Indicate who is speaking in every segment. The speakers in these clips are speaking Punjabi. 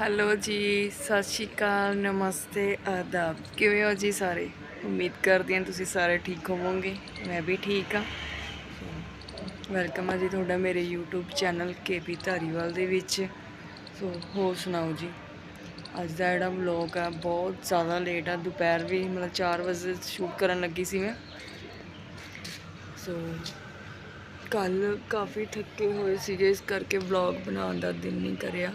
Speaker 1: ਹੈਲੋ ਜੀ, ਸਤਿ ਸ਼੍ਰੀ ਅਕਾਲ, ਨਮਸਤੇ, ਆਦਾਬ। ਕਿਵੇਂ ਹੋ ਜੀ ਸਾਰੇ? ਉਮੀਦ ਕਰਦੀ ਹਾਂ ਤੁਸੀਂ ਸਾਰੇ ਠੀਕ ਹੋਵੋਗੇ। ਮੈਂ ਵੀ ਠੀਕ ਹਾਂ। ਵੈਲਕਮ ਹੈ ਜੀ ਤੁਹਾਡਾ ਮੇਰੇ YouTube ਚੈਨਲ ਕੇਪੀ ਧਾਰੀਵਾਲ ਦੇ ਵਿੱਚ। ਸੋ, ਹੋਰ ਸੁਣਾਓ ਜੀ? ਅੱਜ ਦਾ ਜਿਹੜਾ ਵਲੌਗ ਆ, ਬਹੁਤ ਜ਼ਿਆਦਾ ਲੇਟ ਆ। ਦੁਪਹਿਰ ਵੀ ਮਤਲਬ 4 ਵਜੇ ਸ਼ੂਟ ਕਰਨ ਲੱਗੀ ਸੀ ਮੈਂ। ਸੋ ਕੱਲ ਕਾਫੀ ਥੱਕੇ ਹੋਏ ਸੀਗੇ, ਇਸ ਕਰਕੇ ਵਲੌਗ ਬਣਾਉਣ ਦਾ ਦਿਲ ਨਹੀਂ ਕਰਿਆ।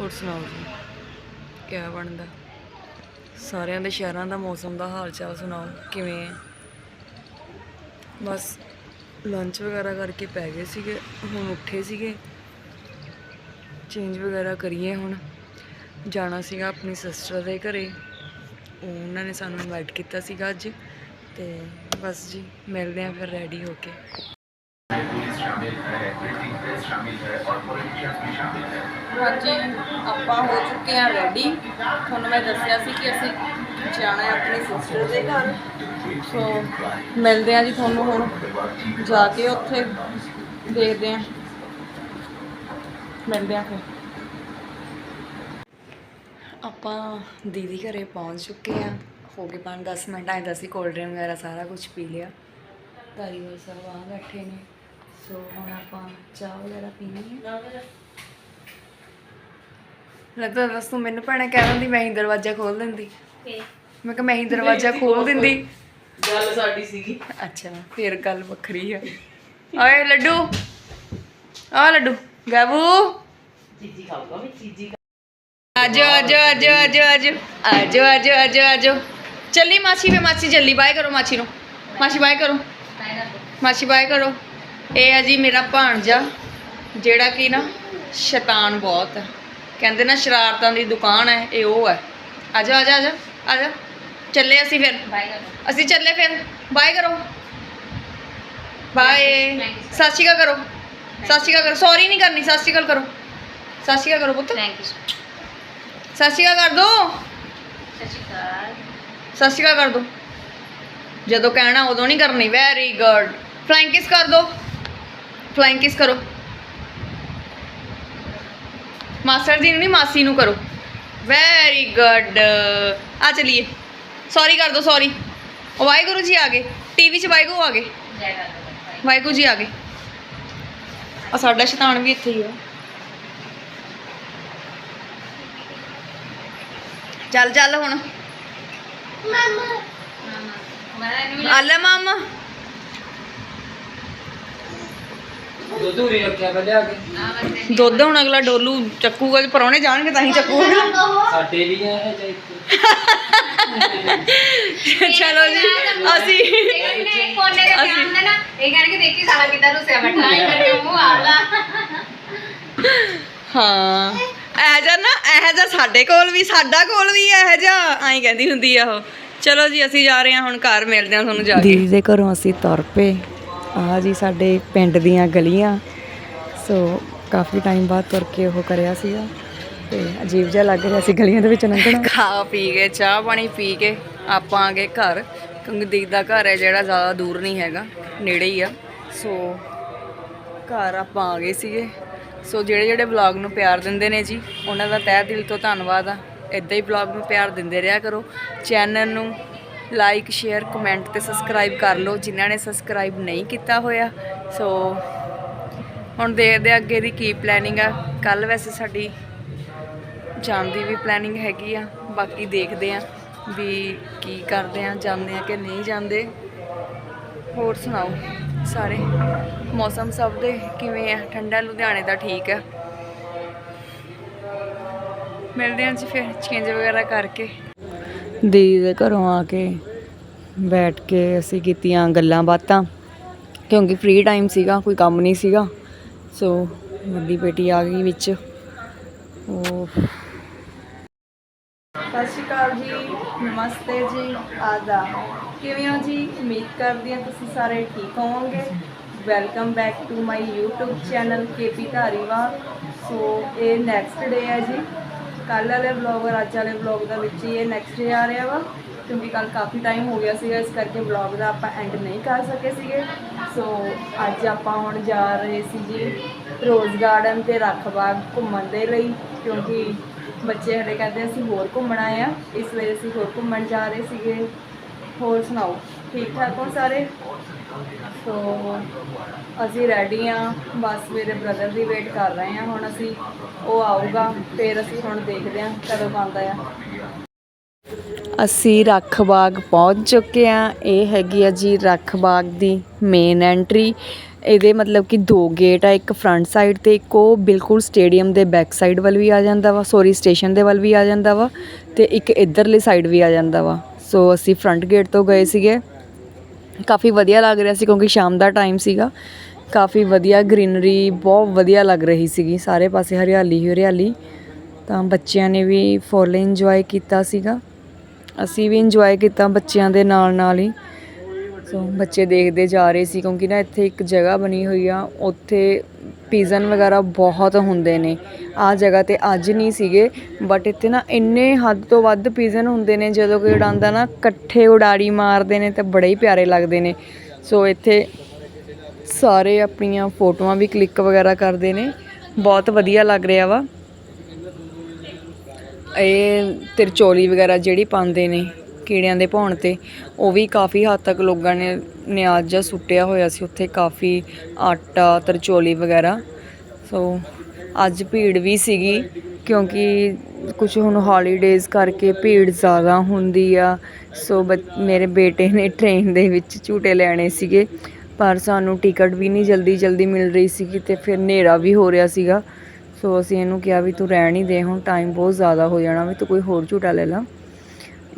Speaker 1: ਹੋਰ ਸੁਣਾਓ ਜੀ? ਕਿਆ ਬਣਦਾ? ਸਾਰਿਆਂ ਦੇ ਸ਼ਹਿਰਾਂ ਦਾ ਮੌਸਮ ਦਾ ਹਾਲ ਚਾਲ ਸੁਣਾਓ, ਕਿਵੇਂ ਹੈ ਬਸ ਲੰਚ ਵਗੈਰਾ ਕਰਕੇ ਪੈ ਗਏ ਸੀਗੇ, ਹੁਣ ਉੱਠੇ ਸੀਗੇ। ਚੇਂਜ ਵਗੈਰਾ ਕਰੀਏ ਹੁਣ। ਜਾਣਾ ਸੀਗਾ ਆਪਣੀ ਸਿਸਟਰ ਦੇ ਘਰੇ। ਉਹਨਾਂ ਨੇ ਸਾਨੂੰ ਇਨਵਾਈਟ ਕੀਤਾ ਸੀਗਾ ਅੱਜ। ਤੇ ਬਸ ਜੀ, ਮਿਲਦੇ ਆਂ ਫਿਰ ਰੈਡੀ ਹੋ ਕੇ। ਹਾਂਜੀ, ਆਪਾਂ ਹੋ ਚੁੱਕੇ ਹਾਂ ਰੈਡੀ ਤੁਹਾਨੂੰ ਮੈਂ ਦੱਸਿਆ ਸੀ ਕਿ ਅਸੀਂ ਜਾਣਾ ਹੈ ਆਪਣੀ ਸਿਸਟਰ ਦੇ ਘਰ। ਸੋ ਮਿਲਦੇ ਹਾਂ ਜੀ ਤੁਹਾਨੂੰ ਹੁਣ। ਜਾ ਕੇ ਉੱਥੇ ਦੇਖਦੇ ਹਾਂ। ਮਿਲਦੇ ਹਾਂ ਫਿਰ। ਆਪਾਂ ਦੀਦੀ ਘਰੇ ਪਹੁੰਚ ਚੁੱਕੇ ਆ ਹੋ ਗਏ ਪੰਜ 10 ਮਿੰਟ ਆਏ ਤਾਂ ਅਸੀਂ ਕੋਲਡ ਡਰਿੰਕ ਵਗੈਰਾ ਸਾਰਾ ਕੁਝ ਪੀ ਲਿਆ। ਧਾਰੀਵਾਲ ਸਾਹਿਬ ਆ ਬੈਠੇ ਨੇ। ਸੋ ਹੁਣ ਆਪਾਂ ਚਾਹ ਵਗੈਰਾ ਪੀਣੀ ਹੈ। ਲੱਗਦਾ ਬਸ ਤੂੰ ਮੈਨੂੰ ਭੈਣੇ ਕਹਿ ਦਿੰਦੀ ਮੈਂ ਹੀ ਦਰਵਾਜ਼ਾ ਖੋਲ ਦਿੰਦੀ। ਮੈਂ ਕਿਹਾ ਮੈਂ ਹੀ ਦਰਵਾਜ਼ਾ ਖੋਲ ਦਿੰਦੀ।
Speaker 2: ਗੱਲ ਸਾਡੀ ਸੀਗੀ।
Speaker 1: ਅੱਛਾ ਫਿਰ ਗੱਲ ਵੱਖਰੀ ਆ। ਆਏ ਲੱਡੂ। ਆ ਲੱਡੂ। ਗਾਬੂ।
Speaker 2: ਚੀਜੀ ਖਾਊਗਾ ਮੈਂ ਚੀਜੀ
Speaker 1: ਆਜੋ ਆਜੋ ਆਜੋ ਆਜੋ ਆਜੋ। ਆਜੋ ਆਜੋ ਆਜੋ ਆਜੋ। ਚੱਲੀ ਮਾਸੀ ਵੇ ਮਾਸੀ ਜल्दी ਬਾਏ ਕਰੋ ਮਾਸੀ ਨੂੰ। ਮਾਸੀ ਬਾਏ ਕਰੋ। ਮਾਸੀ ਬਾਏ ਕਰੋ। ਇਹ ਆ ਜੀ ਮੇਰਾ ਭਾਣਜਾ ਜਿਹੜਾ ਕਿ ਨਾ ਸ਼ੈਤਾਨ ਬਹੁਤ ਹੈ ਕਹਿੰਦੇ ਨਾ ਸ਼ਰਾਰਤਾਂ ਦੀ ਦੁਕਾਨ ਹੈ ਇਹ ਉਹ ਹੈ। ਆਜੋ ਆਜਾ ਆਜਾ ਆਜਾ ਚੱਲੇ ਅਸੀਂ ਫਿਰ। ਅਸੀਂ ਚੱਲੇ ਫਿਰ। ਬਾਏ ਕਰੋ। ਬਾਏ ਸਤਿ ਸ਼੍ਰੀ ਅਕਾਲ ਕਰੋ। ਸਤਿ ਸ਼੍ਰੀ ਅਕਾਲ ਕਰੋ। ਸੌਰੀ ਨਹੀਂ ਕਰਨੀ ਸਤਿ ਸ਼੍ਰੀ ਅਕਾਲ ਕਰੋ। ਸਤਿ ਸ਼੍ਰੀ ਅਕਾਲ ਕਰੋ ਪੁੱਤ।
Speaker 2: ਥੈਂਕ ਯੂ
Speaker 1: ਸਤਿ ਸ਼੍ਰੀ ਅਕਾਲ ਕਰ ਦੋ।
Speaker 2: ਸਤਿ ਸ਼੍ਰੀ ਅਕਾਲ।
Speaker 1: ਸਤਿ ਸ਼੍ਰੀ ਅਕਾਲ ਕਰ ਦੋ। ਜਦੋਂ ਕਹਿਣਾ ਉਦੋਂ ਨਹੀਂ ਕਰਨੀ। ਵੈਰੀ ਗੁੱਡ ਫਲਾਈਂਗ ਕਿਸ ਕਰ ਦੋ। ਫਲਾਈਂਗ ਕਿਸ ਕਰੋ। ਮਾਸਟਰ ਜੀ ਨੂੰ ਨਹੀਂ ਮਾਸੀ ਨੂੰ ਕਰੋ। ਵੈਰੀ ਗੁੱਡ ਆ ਚਲਿਏ। ਸੌਰੀ ਕਰ ਦੋ ਸੌਰੀ ਉਹ ਵਾਹਿਗੁਰੂ ਜੀ ਆ ਗਏ। ਟੀਵੀ 'ਚ ਵਾਹਿਗੁਰੂ ਆ ਗਏ। ਵਾਹਿਗੁਰੂ ਜੀ ਆ ਗਏ। ਆ ਸਾਡਾ ਸ਼ੈਤਾਨ ਵੀ ਇੱਥੇ ਹੀ ਆ। ਚੱਲ ਚੱਲ ਹੁਣ।
Speaker 2: ਮੈਂ ਇਹਨੂੰ
Speaker 1: ਆ ਲੈ ਮਾਮਾ।
Speaker 2: ਦੁੱਧ ਉਰੇ ਰੱਖਿਆ ਮੈਂ ਲਿਆ ਕੇ।
Speaker 1: ਦੁੱਧ ਹੁਣ ਅਗਲਾ ਡੋਲੂ ਚੱਕੂਗਾ ਜੇ ਪਰੌਣੇ ਜਾਣਗੇ ਤਾਂ ਹੀ ਚੱਕੂਗਾ।
Speaker 2: ਸਾਡੇ ਵੀ ਆ ਇਹ
Speaker 1: ਚਲੋ ਜੀ ਅਸੀਂ
Speaker 3: ਕੋਨੇ ਦੇ
Speaker 1: ਅਸੀਂ-
Speaker 3: ਧਿਆਨ ਦੇਣਾ ਇਹ ਕਹਿਣਗੇ ਦੇਖੀ ਸਾਲਾ ਕਿੱਦਾਂ ਰੁਸਿਆ ਬੈਠਾ ਹੈ ਕਰਕੇ ਮੂੰਹ ਆਲਾ
Speaker 1: ਹਾਂ ਇਹ ਜਿਹਾ ਨਾ ਇਹ ਜਿਹਾ ਸਾਡੇ ਕੋਲ ਵੀ ਸਾਡਾ ਕੋਲ ਵੀ ਇਹ ਜਿਹਾ ਐਂ ਕਹਿੰਦੀ ਹੁੰਦੀ ਆ ਉਹ। ਚਲੋ ਜੀ ਅਸੀਂ ਜਾ ਰਹੇ ਹਾਂ ਹੁਣ ਘਰ ਮਿਲਦੇ ਹਾਂ ਤੁਹਾਨੂੰ ਜਾ ਕੇ। ਦੀਦੀ ਦੇ ਘਰੋਂ ਅਸੀਂ ਤੁਰ ਪਏ। ਆ ਜੀ ਸਾਡੇ ਪਿੰਡ ਦੀਆਂ ਗਲੀਆਂ। ਸੋ ਕਾਫੀ ਟਾਈਮ ਬਾਅਦ ਤੁਰ ਕੇ ਉਹ ਕਰਿਆ ਸੀਗਾ। ਤੇ ਅਜੀਬ ਜਿਹਾ ਲੱਗ ਰਿਹਾ ਸੀ ਗਲੀਆਂ ਦੇ ਵਿੱਚ ਲੰਘਣਾ। ਖਾ ਪੀ ਕੇ, ਚਾਹ ਪਾਣੀ ਪੀ ਕੇ ਆਪਾਂ ਆ ਗਏ ਘਰ। ਕਿਉਂਕਿ ਦੀਦੀ ਦਾ ਘਰ ਹੈ ਜਿਹੜਾ ਜ਼ਿਆਦਾ ਦੂਰ ਨਹੀਂ ਹੈਗਾ, ਨੇੜੇ ਹੀ ਆ। ਸੋ ਘਰ ਆਪਾਂ ਆ ਗਏ ਸੀਗੇ। ਸੋ ਜਿਹੜੇ ਜਿਹੜੇ ਵਲੌਗ ਨੂੰ ਪਿਆਰ ਦਿੰਦੇ ਨੇ ਜੀ, ਉਹਨਾਂ ਦਾ ਤਹਿ ਦਿਲ ਤੋਂ ਧੰਨਵਾਦ ਆ। ਇਦਾਂ ਹੀ ਵਲੌਗ ਨੂੰ ਪਿਆਰ ਦਿੰਦੇ ਰਿਹਾ ਕਰੋ। ਚੈਨਲ ਨੂੰ ਲਾਈਕ ਸ਼ੇਅਰ ਕਮੈਂਟ ਤੇ ਸਬਸਕ੍ਰਾਈਬ ਕਰ ਲਓ, ਜਿਨ੍ਹਾਂ ਨੇ ਸਬਸਕ੍ਰਾਈਬ ਨਹੀਂ ਕੀਤਾ ਹੋਇਆ। ਸੋ ਹੁਣ ਦੇਖਦੇ ਆ ਅੱਗੇ ਦੀ ਕੀ ਪਲੈਨਿੰਗ ਆ। ਕੱਲ ਵੈਸੇ ਸਾਡੀ ਜਾਣ ਦੀ ਵੀ ਪਲੈਨਿੰਗ ਹੈਗੀ ਆ। ਬਾਕੀ ਦੇਖਦੇ ਆ ਵੀ ਕੀ ਕਰਦੇ ਆ ਜਾਂਦੇ ਆ ਕਿ ਨਹੀਂ ਜਾਂਦੇ। ਹੋਰ ਸੁਣਾਓ ਸਾਰੇ? ਮੌਸਮ ਸਭ ਦੇ ਕਿਵੇਂ ਆ? ਠੰਡਾ ਲੁਧਿਆਣੇ ਦਾ ਠੀਕ ਆ? ਮਿਲਦੇ ਹਾਂ ਜੀ ਫਿਰ ਚੇਂਜ ਵਗੈਰਾ ਕਰਕੇ। ਦੀ ਦੇ ਘਰੋਂ ਆ ਕੇ ਬੈਠ ਕੇ ਅਸੀਂ ਕੀਤੀਆਂ ਗੱਲਾਂ ਬਾਤਾਂ, ਕਿਉਂਕਿ ਫ੍ਰੀ ਟਾਈਮ ਸੀਗਾ, ਕੋਈ ਕੰਮ ਨਹੀਂ ਸੀਗਾ ਸੋ ਵੱਡੀ ਬੇਟੀ ਆ ਗਈ ਵਿੱਚ। ਉਹ ਸਤਿ ਸ਼੍ਰੀ ਅਕਾਲ ਜੀ, ਨਮਸਤੇ ਜੀ ਆਦਾ ਕਿਵੇਂ ਹੋ ਜੀ? ਉਮੀਦ ਕਰਦੀ ਹਾਂ ਤੁਸੀਂ ਸਾਰੇ ਠੀਕ ਹੋਵੋਗੇ। Welcome back to my YouTube channel KP Dhariwal so ਇਹ ਨੈਕਸਟ ਡੇ ਹੈ ਜੀ। ਕੱਲ ਵਾਲੇ ਵਲੌਗ ਔਰ ਅੱਜ ਵਾਲੇ ਵਲੌਗ ਦਾ ਵਿੱਚ ਹੀ ਇਹ ਨੈਕਸਟ ਡੇ ਆ ਰਿਹਾ ਵਾ, ਕਿਉਂਕਿ ਕੱਲ ਕਾਫੀ ਟਾਈਮ ਹੋ ਗਿਆ ਸੀਗਾ, ਇਸ ਕਰਕੇ ਵਲੌਗ ਦਾ ਆਪਾਂ ਐਂਡ ਨਹੀਂ ਕਰ ਸਕੇ ਸੀਗੇ। ਸੋ ਅੱਜ ਆਪਾਂ ਹੁਣ ਜਾ ਰਹੇ ਸੀ ਜੀ ਰੋਜ਼ ਗਾਰਡਨ ਤੇ ਰੱਖ ਬਾਗ ਘੁੰਮਣ ਦੇ ਲਈ, ਕਿਉਂਕਿ ਬੱਚੇ ਹਲੇ ਕਹਿੰਦੇ ਅਸੀਂ ਹੋਰ ਘੁੰਮਣਾ ਆ, ਇਸ ਲਈ ਅਸੀਂ ਹੋਰ ਘੁੰਮਣ ਜਾ ਰਹੇ ਸੀਗੇ। ਹੋਰ ਸੁਣਾਓ? ਠੀਕ ਠਾਕ ਹੋ ਸਾਰੇ? ਸੋ, ਅਸੀਂ ਰੈਡੀ ਆ ਬਸ ਮੇਰੇ ਬ੍ਰਦਰ ਦੀ ਵੇਟ ਕਰ ਰਹੇ ਆ ਹੁਣ ਅਸੀਂ, ਉਹ ਆਊਗਾ, ਫਿਰ ਅਸੀਂ ਹੁਣ ਦੇਖਦੇ ਆ ਕਦੋਂ ਆਉਂਦਾ ਆ। ਅਸੀਂ ਰੱਖ ਬਾਗ ਪਹੁੰਚ ਚੁੱਕੇ ਆ ਇਹ ਹੈਗੀ ਆ ਜੀ ਰੱਖ ਬਾਗ ਦੀ ਮੇਨ ਐਂਟਰੀ ਇਹਦੇ ਮਤਲਬ ਕਿ ਦੋ ਗੇਟ ਆ, ਇੱਕ ਫਰੰਟ ਸਾਈਡ ਤੇ ਇੱਕ ਉਹ ਬਿਲਕੁਲ ਸਟੇਡੀਅਮ ਦੇ ਬੈਕ ਸਾਈਡ ਵੱਲ ਵੀ ਆ ਜਾਂਦਾ ਵਾ ਸੌਰੀ ਸਟੇਸ਼ਨ ਦੇ ਵੱਲ ਵੀ ਆ ਜਾਂਦਾ ਵਾ ਤੇ ਇੱਕ ਇਧਰਲੀ ਸਾਈਡ ਵੀ ਆ ਜਾਂਦਾ ਵਾ। ਸੋ ਅਸੀਂ ਫਰੰਟ ਗੇਟ ਤੋਂ ਗਏ ਸੀਗੇ। ਕਾਫੀ ਵਧੀਆ ਲੱਗ ਰਿਹਾ ਸੀ ਕਿਉਂਕਿ ਸ਼ਾਮ ਦਾ ਟਾਈਮ ਸੀਗਾ। ਕਾਫੀ ਵਧੀਆ ਗ੍ਰੀਨਰੀ ਬਹੁਤ ਵਧੀਆ ਲੱਗ ਰਹੀ ਸੀਗੀ। ਸਾਰੇ ਪਾਸੇ ਹਰਿਆਲੀ ਹੀ ਹਰਿਆਲੀ। ਤਾਂ ਬੱਚਿਆਂ ਨੇ ਵੀ ਫੁੱਲ ਇੰਜੋਏ ਕੀਤਾ ਸੀਗਾ। ਅਸੀਂ ਵੀ ਇੰਜੋਏ ਕੀਤਾ ਬੱਚਿਆਂ ਦੇ ਨਾਲ ਨਾਲ ਹੀ। ਸੋ ਬੱਚੇ ਦੇਖਦੇ ਜਾ ਰਹੇ ਸੀ ਕਿਉਂਕਿ ਨਾ ਇੱਥੇ ਇੱਕ ਜਗ੍ਹਾ ਬਣੀ ਹੋਈ ਆ, ਉੱਥੇ ਪੀਜ਼ਨ ਵਗੈਰਾ ਬਹੁਤ ਹੁੰਦੇ ਨੇ। ਆ ਜਗ੍ਹਾ ਤੇ ਅੱਜ ਨਹੀਂ ਸੀਗੇ ਬਟ ਇੱਥੇ ਨਾ ਇੰਨੇ ਹੱਦ ਤੋਂ ਵੱਧ ਪੀਜ਼ਨ ਹੁੰਦੇ ਨੇ, ਜਦੋਂ ਕੋਈ ਉਡਾਉਂਦਾ ਨਾ ਇਕੱਠੇ ਉਡਾੜੀ ਮਾਰਦੇ ਨੇ ਤੇ ਬੜੇ ਹੀ ਪਿਆਰੇ ਲੱਗਦੇ ਨੇ। ਸੋ ਇੱਥੇ ਸਾਰੇ ਆਪਣੀਆਂ ਫੋਟੋਆਂ ਵੀ ਕਲਿੱਕ ਵਗੈਰਾ ਕਰਦੇ ਨੇ। ਬਹੁਤ ਵਧੀਆ ਲੱਗ ਰਿਹਾ ਵਾ। ਇਹ ਤਿਰਚੋਲੀ ਵਗੈਰਾ ਜਿਹੜੀ ਪਾਉਂਦੇ ਨੇ। ਕੀੜਿਆਂ ਦੇ ਭੌਣ ਤੇ, ਉਹ ਵੀ ਕਾਫੀ ਹੱਦ ਤੱਕ ਲੋਕਾਂ ਨੇ ਨਿਆਜ਼ ਜਾਂ ਸੁੱਟਿਆ ਹੋਇਆ ਸੀ। ਉੱਥੇ ਕਾਫੀ ਆਟਾ, ਤਰਚੋਲੀ ਵਗੈਰਾ। ਸੋ ਅੱਜ ਭੀੜ ਵੀ ਸੀਗੀ, ਕਿਉਂਕਿ ਕੁਝ ਹੁਣ ਹੌਲੀਡੇਜ਼ ਕਰਕੇ ਭੀੜ ਜ਼ਿਆਦਾ ਹੁੰਦੀ ਆ। ਸੋ ਬੱਚ- ਮੇਰੇ ਬੇਟੇ ਨੇ ਟ੍ਰੇਨ ਦੇ ਵਿੱਚ ਝੂਟੇ ਲੈਣੇ ਸੀਗੇ, ਪਰ ਸਾਨੂੰ ਟਿਕਟ ਵੀ ਨਹੀਂ ਜਲਦੀ ਜਲਦੀ ਮਿਲ ਰਹੀ ਸੀਗੀ ਤੇ ਫਿਰ ਹਨੇਰਾ ਵੀ ਹੋ ਰਿਹਾ ਸੀਗਾ। ਸੋ ਅਸੀਂ ਇਹਨੂੰ ਕਿਹਾ ਵੀ ਤੂੰ ਰਹਿਣ ਹੀ ਦੇ, ਹੁਣ ਟਾਈਮ ਬਹੁਤ ਜ਼ਿਆਦਾ ਹੋ ਜਾਣਾ, ਵੀ ਤੂੰ ਕੋਈ ਹੋਰ ਝੂਟਾ ਲੈ ਲਾ।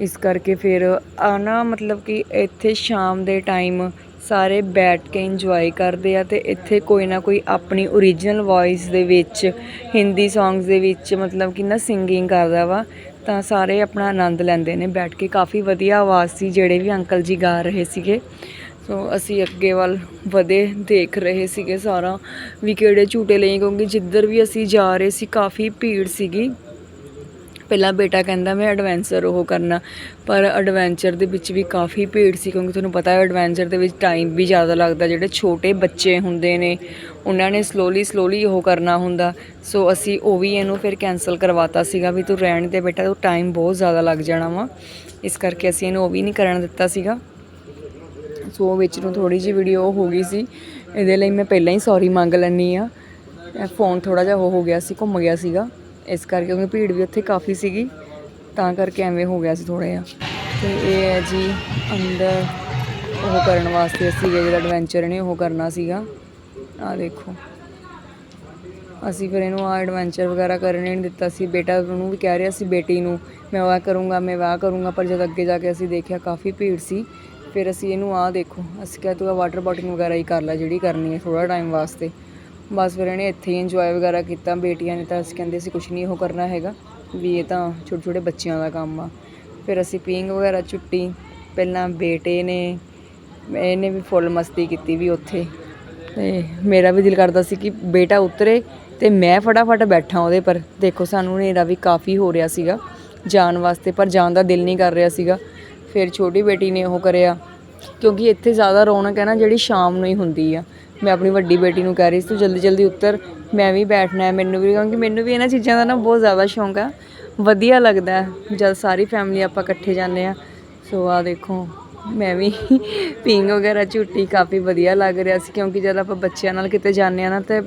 Speaker 1: ਇਸ ਕਰਕੇ ਫਿਰ ਆ ਨਾ ਮਤਲਬ ਕਿ ਇੱਥੇ ਸ਼ਾਮ ਦੇ ਟਾਈਮ ਸਾਰੇ ਬੈਠ ਕੇ ਇੰਜੋਏ ਕਰਦੇ ਆ ਤੇ ਇੱਥੇ ਕੋਈ ਨਾ ਕੋਈ ਆਪਣੀ ਓਰੀਜਨਲ ਵੌਇਸ ਦੇ ਵਿੱਚ, ਹਿੰਦੀ ਸੌਂਗਸ ਦੇ ਵਿੱਚ ਮਤਲਬ ਕਿ ਨਾ ਸਿੰਗਿੰਗ ਕਰਦਾ ਵਾ, ਤਾਂ ਸਾਰੇ ਆਪਣਾ ਆਨੰਦ ਲੈਂਦੇ ਨੇ ਬੈਠ ਕੇ। ਕਾਫੀ ਵਧੀਆ ਆਵਾਜ਼ ਸੀ ਜਿਹੜੇ ਵੀ ਅੰਕਲ ਜੀ ਗਾ ਰਹੇ ਸੀਗੇ। ਸੋ ਅਸੀਂ ਅੱਗੇ ਵੱਲ ਵਧੇ, ਦੇਖ ਰਹੇ ਸੀਗੇ ਸਾਰਾ ਵੀ ਕਿਹੜੇ ਝੂਟੇ ਲਈ, ਕਿਉਂਕਿ ਜਿੱਧਰ ਵੀ ਅਸੀਂ ਜਾ ਰਹੇ ਸੀ ਕਾਫੀ ਭੀੜ ਸੀਗੀ। ਪਹਿਲਾਂ ਬੇਟਾ ਕਹਿੰਦਾ ਮੈਂ ਐਡਵੈਂਚਰ ਉਹ ਕਰਨਾ, ਪਰ ਐਡਵੈਂਚਰ ਦੇ ਵਿੱਚ ਵੀ ਕਾਫੀ ਭੀੜ ਸੀ ਕਿਉਂਕਿ ਤੁਹਾਨੂੰ ਪਤਾ ਹੈ ਐਡਵੈਂਚਰ ਦੇ ਵਿੱਚ ਟਾਈਮ ਵੀ ਜ਼ਿਆਦਾ ਲੱਗਦਾ, ਜਿਹੜੇ ਛੋਟੇ ਬੱਚੇ ਹੁੰਦੇ ਨੇ, ਉਹਨਾਂ ਨੇ ਸਲੋਲੀ ਸਲੋਲੀ ਉਹ ਕਰਨਾ ਹੁੰਦਾ। ਸੋ ਅਸੀਂ ਉਹ ਵੀ ਇਹਨੂੰ ਫਿਰ ਕੈਨਸਲ ਕਰਵਾਤਾ ਸੀਗਾ ਵੀ ਤੂੰ ਰਹਿਣ ਦੇ ਬੇਟਾ, ਤੂੰ ਟਾਈਮ ਬਹੁਤ ਜ਼ਿਆਦਾ ਲੱਗ ਜਾਣਾ ਵਾ। ਇਸ ਕਰਕੇ ਅਸੀਂ ਇਹਨੂੰ ਉਹ ਵੀ ਨਹੀਂ ਕਰਨ ਦਿੱਤਾ ਸੀਗਾ। ਸੋ ਵਿੱਚ ਨੂੰ ਥੋੜੀ ਜਿਹੀ ਵੀਡੀਓ ਹੋ ਗਈ ਸੀ। ਇਹਦੇ ਲਈ ਮੈਂ ਪਹਿਲਾਂ ਹੀ ਸੌਰੀ ਮੰਗ ਲੈਣੀ ਆ ਫੋਨ ਥੋੜਾ ਜਿਹਾ ਉਹ ਹੋ ਗਿਆ ਸੀ, ਘੁੰਮ ਗਿਆ ਸੀਗਾ। ਇਸ ਕਰਕੇ ਕਿਉਂਕਿ ਭੀੜ ਵੀ ਉੱਥੇ ਕਾਫੀ ਸੀਗੀ। ਤਾਂ ਕਰਕੇ ਐਵੇਂ ਹੋ ਗਿਆ ਸੀ ਥੋੜਾ ਜਿਹਾ। ਤੇ ਇਹ ਹੈ ਜੀ ਅੰਦਰ ਉਹ ਕਰਨ ਵਾਸਤੇ ਅਸੀਂ ਗਏ, ਜਿਹੜਾ ਐਡਵੈਂਚਰ ਨੇ ਉਹ ਕਰਨਾ ਸੀਗਾ। ਆ ਦੇਖੋ। ਅਸੀਂ ਫਿਰ ਇਹਨੂੰ ਆ ਐਡਵੈਂਚਰ ਵਗੈਰਾ ਕਰਨ ਨਹੀਂ ਦਿੱਤਾ ਸੀ। ਬੇਟਾ ਨੂੰ ਵੀ ਕਹਿ ਰਿਹਾ ਸੀ, ਬੇਟੀ ਨੂੰ, ਮੈਂ ਆਹ ਕਰੂੰਗਾ, ਮੈਂ ਵਾਹ ਕਰੂੰਗਾ ਪਰ ਜਦ ਅੱਗੇ ਜਾ ਕੇ ਅਸੀਂ ਦੇਖਿਆ ਕਾਫੀ ਭੀੜ ਸੀ। ਫਿਰ ਅਸੀਂ ਇਹਨੂੰ ਆ ਦੇਖੋ, ਅਸੀਂ ਕਿਹਾ ਤੂੰ ਵਾਟਰ ਬੋਟਿੰਗ ਵਗੈਰਾ ਹੀ ਕਰ ਲੈ ਜਿਹੜੀ ਕਰਨੀ ਹੈ ਥੋੜਾ ਟਾਈਮ ਵਾਸਤੇ। ਬਸ ਫਿਰ ਇਹਨੇ ਇੱਥੇ ਹੀ ਇੰਜੋਏ ਵਗੈਰਾ ਕੀਤਾ, ਬੇਟੀਆਂ ਨੇ ਤਾਂ ਅਸੀਂ ਕਹਿੰਦੇ ਸੀ ਕੁਝ ਨਹੀਂ ਉਹ ਕਰਨਾ ਹੈਗਾ, ਵੀ ਇਹ ਤਾਂ ਛੋਟੇ ਛੋਟੇ ਬੱਚਿਆਂ ਦਾ ਕੰਮ ਆ। ਫਿਰ ਅਸੀਂ ਪੀਂਗ ਵਗੈਰਾ ਚੁੱਟੀ, ਪਹਿਲਾਂ ਬੇਟੇ ਨੇ, ਇਹਨੇ ਵੀ ਫੁੱਲ ਮਸਤੀ ਕੀਤੀ ਵੀ ਉੱਥੇ। ਤੇ ਮੇਰਾ ਵੀ ਦਿਲ ਕਰਦਾ ਸੀ ਕਿ ਬੇਟਾ ਉਤਰੇ ਤੇ ਮੈਂ ਫਟਾਫਟ ਬੈਠਾ ਉਹਦੇ ਪਰ। ਦੇਖੋ ਸਾਨੂੰ ਹਨੇਰਾ ਵੀ ਕਾਫੀ ਹੋ ਰਿਹਾ ਸੀਗਾ, ਜਾਣ ਵਾਸਤੇ, ਪਰ ਜਾਣ ਦਾ ਦਿਲ ਨਹੀਂ ਕਰ ਰਿਹਾ ਸੀਗਾ। ਫਿਰ ਛੋਟੀ ਬੇਟੀ ਨੇ ਉਹ ਕਰਿਆ, ਕਿਉਂਕਿ ਇੱਥੇ ਜ਼ਿਆਦਾ ਰੌਣਕ ਹੈ ਨਾ ਜਿਹੜੀ ਸ਼ਾਮ ਨੂੰ ਹੀ ਹੁੰਦੀ ਆ। ਮੈਂ ਆਪਣੀ ਵੱਡੀ ਬੇਟੀ ਨੂੰ ਕਹਿ ਰਹੀ ਸੀ, ਤੂੰ ਜਲਦੀ ਜਲਦੀ ਉੱਤਰ, ਮੈਂ ਵੀ ਬੈਠਣਾ ਹੈ ਮੈਨੂੰ ਵੀ, ਕਿਉਂਕਿ ਮੈਨੂੰ ਵੀ ਇਹਨਾਂ ਚੀਜ਼ਾਂ ਦਾ ਨਾ ਬਹੁਤ ਜ਼ਿਆਦਾ ਸ਼ੌਂਕ ਆ। ਵਧੀਆ ਲੱਗਦਾ ਜਦ ਸਾਰੀ ਫੈਮਿਲੀ ਆਪਾਂ ਇਕੱਠੇ ਜਾਂਦੇ ਆ ਸੋ ਆ ਦੇਖੋ, ਮੈਂ ਵੀ ਪਿੰਗ ਵਗੈਰਾ, ਝੂਟੀ ਕਾਫੀ ਵਧੀਆ ਲੱਗ ਰਿਹਾ ਸੀ, ਕਿਉਂਕਿ ਜਦ ਆਪਾਂ ਬੱਚਿਆਂ ਨਾਲ ਕਿਤੇ ਜਾਂਦੇ ਆ ਨਾ, ਤੇ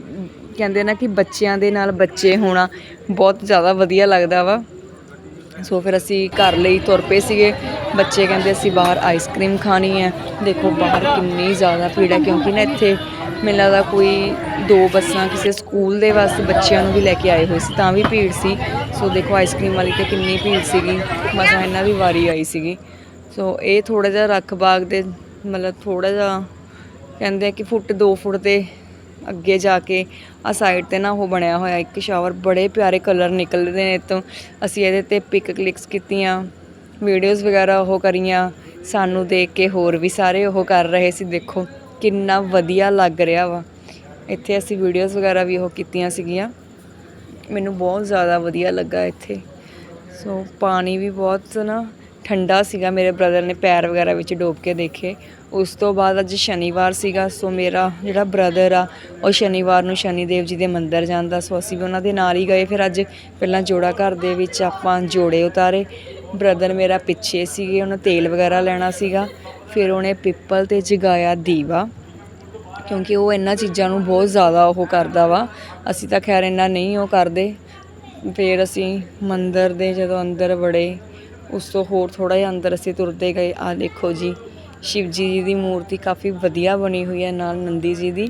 Speaker 1: ਕਹਿੰਦੇ ਨਾ ਕਿ ਬੱਚਿਆਂ ਦੇ ਨਾਲ ਬੱਚੇ ਹੋਣਾ ਬਹੁਤ ਜ਼ਿਆਦਾ ਵਧੀਆ ਲੱਗਦਾ ਵਾ। ਸੋ ਫਿਰ ਅਸੀਂ ਘਰ ਲਈ ਤੁਰ ਪਏ ਸੀਗੇ। ਬੱਚੇ ਕਹਿੰਦੇ ਅਸੀਂ ਬਾਹਰ ਆਈਸਕ੍ਰੀਮ ਖਾਣੀ ਹੈ। ਦੇਖੋ ਬਾਹਰ ਕਿੰਨੀ ਜ਼ਿਆਦਾ ਭੀੜ ਹੈ, ਕਿਉਂਕਿ ਨਾ ਇੱਥੇ ਮੈਨੂੰ ਲੱਗਦਾ ਕੋਈ ਦੋ ਬੱਸਾਂ ਕਿਸੇ ਸਕੂਲ ਦੇ ਵਾਸਤੇ ਬੱਚਿਆਂ ਨੂੰ ਵੀ ਲੈ ਕੇ ਆਏ ਹੋਏ ਸੀ, ਤਾਂ ਵੀ ਭੀੜ ਸੀ। ਸੋ ਦੇਖੋ ਆਈਸਕ੍ਰੀਮ ਵਾਲੀ ਤੇ ਕਿੰਨੀ ਭੀੜ ਸੀਗੀ, ਮਸਾਂ ਇਹਨਾਂ ਦੀ ਵਾਰੀ ਆਈ ਸੀਗੀ। ਸੋ ਇਹ ਥੋੜਾ ਜਿਹਾ ਰੱਖ ਬਾਗ ਦੇ, ਮਤਲਬ ਥੋੜਾ ਜਿਹਾ ਕਹਿੰਦੇ ਆ ਕਿ ਫੁੱਟ 2 ਫੁੱਟ 'ਤੇ ਅੱਗੇ ਜਾ ਕੇ ਆ ਸਾਈਡ ਤੇ ਨਾ ਉਹ ਬਣਿਆ ਹੋਇਆ, ਇੱਕ ਸ਼ਾਵਰ ਬੜੇ ਪਿਆਰੇ ਕਲਰ ਨਿਕਲਦੇ ਨੇ ਤੋਂ ਅਸੀਂ ਇਹਦੇ ਤੇ ਪਿਕ ਕਲਿੱਕਸ ਕੀਤੀਆਂ ਵੀਡੀਓਜ਼ ਵਗੈਰਾ ਉਹ ਕਰੀਆਂ, ਸਾਨੂੰ ਦੇਖ ਕੇ ਹੋਰ ਵੀ ਸਾਰੇ ਉਹ ਕਰ ਰਹੇ ਸੀ, ਦੇਖੋ। ਕਿੰਨਾ ਵਧੀਆ ਲੱਗ ਰਿਹਾ ਵਾ। ਇੱਥੇ ਅਸੀਂ ਵੀਡੀਓਜ਼ ਵਗੈਰਾ ਵੀ ਉਹ ਕੀਤੀਆਂ ਸੀਗੀਆਂ। ਮੈਨੂੰ ਬਹੁਤ ਜ਼ਿਆਦਾ ਵਧੀਆ ਲੱਗਾ ਇੱਥੇ। ਸੋ ਪਾਣੀ ਵੀ ਬਹੁਤ ਨਾ ਠੰਡਾ ਸੀਗਾ। ਮੇਰੇ ਬ੍ਰਦਰ ਨੇ ਪੈਰ ਵਗੈਰਾ ਵਿੱਚ ਡੋਬ ਕੇ ਦੇਖੇ। ਉਸ ਤੋਂ ਬਾਅਦ ਅੱਜ ਸ਼ਨੀਵਾਰ ਸੀਗਾ। ਸੋ ਮੇਰਾ ਜਿਹੜਾ ਬ੍ਰਦਰ ਆ, ਉਹ ਸ਼ਨੀਵਾਰ ਨੂੰ ਸ਼ਨੀਦੇਵ ਜੀ ਦੇ ਮੰਦਿਰ ਜਾਂਦਾ। ਸੋ ਅਸੀਂ ਵੀ ਉਹਨਾਂ ਦੇ ਨਾਲ ਹੀ ਗਏ। ਫਿਰ ਅੱਜ ਪਹਿਲਾਂ ਜੋੜਾ ਘਰ ਦੇ ਵਿੱਚ ਆਪਾਂ ਜੋੜੇ ਉਤਾਰੇ। ਬ੍ਰਦਰ ਮੇਰਾ ਪਿੱਛੇ ਸੀਗੇ। ਉਹਨੇ ਤੇਲ ਵਗੈਰਾ ਲੈਣਾ ਸੀਗਾ। ਫਿਰ ਉਹਨੇ ਪਿੱਪਲ ਤੇ ਜਗਾਇਆ ਦੀਵਾ, ਕਿਉਂਕਿ ਉਹ ਇਹਨਾਂ ਚੀਜ਼ਾਂ ਨੂੰ ਬਹੁਤ ਜ਼ਿਆਦਾ ਉਹ ਕਰਦਾ ਵਾ। ਅਸੀਂ ਤਾਂ ਖੈਰ ਇੰਨਾ ਨਹੀਂ ਉਹ ਕਰਦੇ। ਫਿਰ ਅਸੀਂ ਮੰਦਰ ਦੇ ਜਦੋਂ ਅੰਦਰ ਵੜੇ, ਉਸ ਤੋਂ ਹੋਰ ਥੋੜਾ ਜਿਹਾ ਅੰਦਰ ਅਸੀਂ ਤੁਰਦੇ ਗਏ। ਆ ਦੇਖੋ ਜੀ, ਸ਼ਿਵ ਜੀ ਦੀ ਮੂਰਤੀ ਕਾਫੀ ਵਧੀਆ ਬਣੀ ਹੋਈ ਹੈ ਨਾਲ ਨੰਦੀ ਜੀ ਦੀ।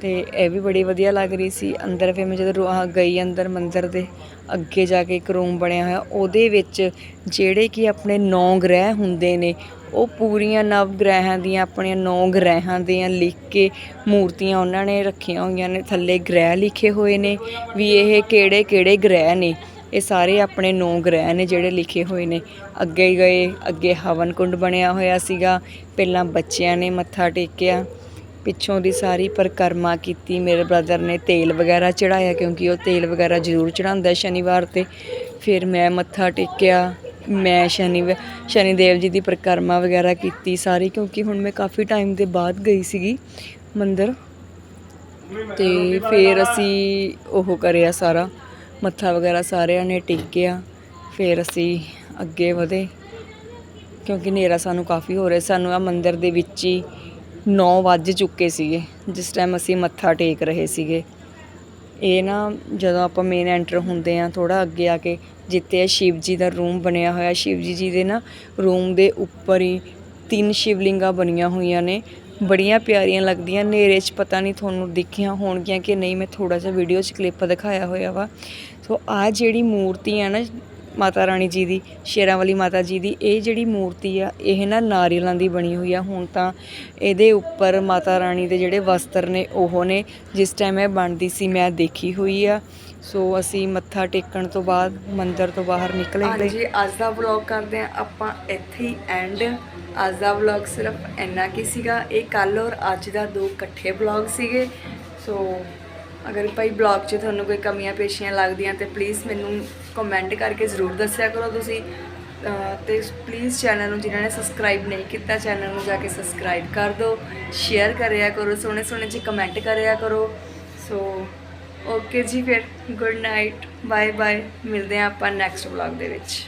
Speaker 1: ਤੇ ਇਹ ਵੀ ਬੜੀ ਵਧੀਆ ਲੱਗ ਰਹੀ ਸੀ। ਅੰਦਰ ਫਿਰ ਮੈਂ ਜਦੋਂ ਰੋ- ਗਈ ਅੰਦਰ ਮੰਦਰ ਦੇ ਅੱਗੇ ਜਾ ਕੇ ਇੱਕ ਰੂਮ ਬਣਿਆ ਹੋਇਆ, ਉਹਦੇ ਵਿੱਚ ਜਿਹੜੇ ਕਿ ਆਪਣੇ ਨੌ ਗ੍ਰਹਿ ਹੁੰਦੇ ਨੇ, ਉਹ ਪੂਰੀਆਂ ਨਵ ਗ੍ਰਹਿਾਂ ਦੀਆਂ, ਆਪਣੀਆਂ ਨੌ ਗ੍ਰਹਿਾਂ ਦੀਆਂ ਲਿਖ ਕੇ ਮੂਰਤੀਆਂ ਉਹਨਾਂ ਨੇ ਰੱਖੀਆਂ ਹੋਈਆਂ ਨੇ, ਥੱਲੇ ਗ੍ਰਹਿ ਲਿਖੇ ਹੋਏ ਨੇ, ਵੀ ਇਹ ਕਿਹੜੇ ਕਿਹੜੇ ਗ੍ਰਹਿ ਨੇ, ਇਹ ਸਾਰੇ ਆਪਣੇ ਨੌ ਗ੍ਰਹਿ ਨੇ ਜਿਹੜੇ ਲਿਖੇ ਹੋਏ ਨੇ। ਅੱਗੇ ਗਏ, ਅੱਗੇ ਹਵਨ ਕੁੰਡ ਬਣਿਆ ਹੋਇਆ ਸੀਗਾ, ਪਹਿਲਾਂ ਬੱਚਿਆਂ ਨੇ ਮੱਥਾ ਟੇਕਿਆ ਪਿੱਛੋਂ ਦੀ ਸਾਰੀ ਪਰਿਕਰਮਾ ਕੀਤੀ। ਮੇਰੇ ਬ੍ਰਦਰ ਨੇ ਤੇਲ ਵਗੈਰਾ ਚੜਾਇਆ ਕਿਉਂਕਿ ਉਹ ਤੇਲ ਵਗੈਰਾ ਜ਼ਰੂਰ ਚੜਾਉਂਦਾ ਸ਼ਨੀਵਾਰ ਤੇ। ਫਿਰ ਮੈਂ ਮੱਥਾ ਟੇਕਿਆ। ਮੈਂ ਸ਼ਨੀ ਸ਼ਨੀਦੇਵ ਜੀ ਦੀ ਪਰਿਕਰਮਾ ਵਗੈਰਾ ਕੀਤੀ ਸਾਰੀ ਕਿਉਂਕਿ ਹੁਣ ਮੈਂ ਕਾਫੀ ਟਾਈਮ ਦੇ ਬਾਅਦ ਗਈ ਸੀਗੀ ਮੰਦਿਰ। ਤੇ ਫਿਰ ਅਸੀਂ ਉਹ ਕਰਿਆ ਸਾਰਾ। ਮੱਥਾ ਵਗੈਰਾ ਸਾਰਿਆਂ ਨੇ ਟੇਕਿਆ। ਫਿਰ ਅਸੀਂ ਅੱਗੇ ਵਧੇ। ਕਿਉਂਕਿ ਹਨੇਰਾ ਸਾਨੂੰ ਕਾਫੀ ਹੋ ਰਿਹਾ। ਸਾਨੂੰ ਆ ਮੰਦਿਰ ਦੇ ਵਿੱਚ ਹੀ 9 ਵੱਜ ਚੁੱਕੇ ਸੀਗੇ, ਜਿਸ ਟਾਈਮ ਅਸੀਂ ਮੱਥਾ ਟੇਕ ਰਹੇ ਸੀਗੇ। ਇਹ ਨਾ ਜਦੋਂ ਆਪਾਂ ਮੇਨ ਐਂਟਰ ਹੁੰਦੇ ਆ ਥੋੜਾ ਅੱਗੇ ਆ ਕੇ ਜਿੱਥੇ ਇਹ ਸ਼ਿਵ ਜੀ ਦਾ ਰੂਮ ਬਣਿਆ ਹੋਇਆ ਸ਼ਿਵ ਜੀ ਜੀ ਦੇ ਨਾ ਰੂਮ ਦੇ ਉੱਪਰ ਹੀ ਤਿੰਨ ਸ਼ਿਵਲਿੰਗਾਂ ਬਣੀਆਂ ਹੋਈਆਂ ਨੇ। ਬੜੀਆਂ ਪਿਆਰੀਆਂ ਲੱਗਦੀਆਂ ਨੇਰੇ 'ਚ ਪਤਾ ਨਹੀਂ ਤੁਹਾਨੂੰ ਦਿਖੀਆਂ ਹੋਣਗੀਆਂ ਕਿ ਨਹੀਂ, ਮੈਂ ਥੋੜਾ ਜਿਹਾ ਵੀਡੀਓ 'ਚ ਕਲਿੱਪ ਦਿਖਾਇਆ ਹੋਇਆ ਵਾ। ਸੋ ਆ ਜਿਹੜੀ ਮੂਰਤੀ ਆ ਨਾ ਮਾਤਾ ਰਾਣੀ ਜੀ ਦੀ, ਸ਼ੇਰਾਂ ਵਾਲੀ ਮਾਤਾ ਜੀ ਦੀ, ਇਹ ਜਿਹੜੀ ਮੂਰਤੀ ਆ, ਇਹ ਨਾ ਨਾਰੀਅਲਾਂ ਦੀ ਬਣੀ ਹੋਈ ਆ। ਹੁਣ ਤਾਂ ਇਹਦੇ ਉੱਪਰ ਮਾਤਾ ਰਾਣੀ ਦੇ ਜਿਹੜੇ ਵਸਤਰ ਨੇ, ਉਹ ਨੇ ਜਿਸ ਟਾਈਮ ਇਹ ਬਣਦੀ ਸੀ, ਮੈਂ ਦੇਖੀ ਹੋਈ ਆ। ਸੋ ਅਸੀਂ ਮੱਥਾ ਟੇਕਣ ਤੋਂ ਬਾਅਦ, ਮੰਦਿਰ ਤੋਂ ਬਾਹਰ ਨਿਕਲੇ ਹਾਂਜੀ, ਅੱਜ ਦਾ ਵਲੌਗ ਕਰਦੇ ਆ ਆਪਾਂ ਇੱਥੇ ਹੀ ਐਂਡ ਅੱਜ ਦਾ ਵਲੌਗ ਸਿਰਫ ਇੰਨਾ ਕੀ ਸੀਗਾ, ਇਹ ਕੱਲ ਔਰ ਅੱਜ ਦਾ ਦੋ ਇਕੱਠੇ ਵਲੌਗ ਸੀਗੇ। ਸੋ ਅਗਰ ਭਾਈ ਬਲੌਗ 'ਚ ਤੁਹਾਨੂੰ ਕੋਈ ਕਮੀਆਂ ਪੇਸ਼ੀਆਂ ਲੱਗਦੀਆਂ ਤੇ ਪਲੀਜ਼ ਮੈਨੂੰ ਕਮੈਂਟ ਕਰਕੇ ਜ਼ਰੂਰ ਦੱਸਿਆ ਕਰੋ ਤੁਸੀਂ। ਅਹ ਤੇ ਪਲੀਜ਼ ਚੈਨਲ ਨੂੰ ਜਿਨ੍ਹਾਂ ਨੇ ਸਬਸਕ੍ਰਾਈਬ ਨਹੀਂ ਕੀਤਾ ਚੈਨਲ ਨੂੰ ਜਾ ਕੇ ਸਬਸਕ੍ਰਾਈਬ ਕਰ ਦਿਓ। ਸ਼ੇਅਰ ਕਰਿਆ ਕਰੋ, ਸੋਹਣੇ ਸੋਹਣੇ ਜਿਹੇ ਕਮੈਂਟ ਕਰਿਆ ਕਰੋ। ਸੋ ਓਕੇ ਜੀ ਫਿਰ ਗੁੱਡ ਨਾਈਟ ਬਾਏ ਬਾਏ ਮਿਲਦੇ ਹਾਂ ਆਪਾਂ ਨੈਕਸਟ ਵਲੌਗ ਦੇ ਵਿੱਚ।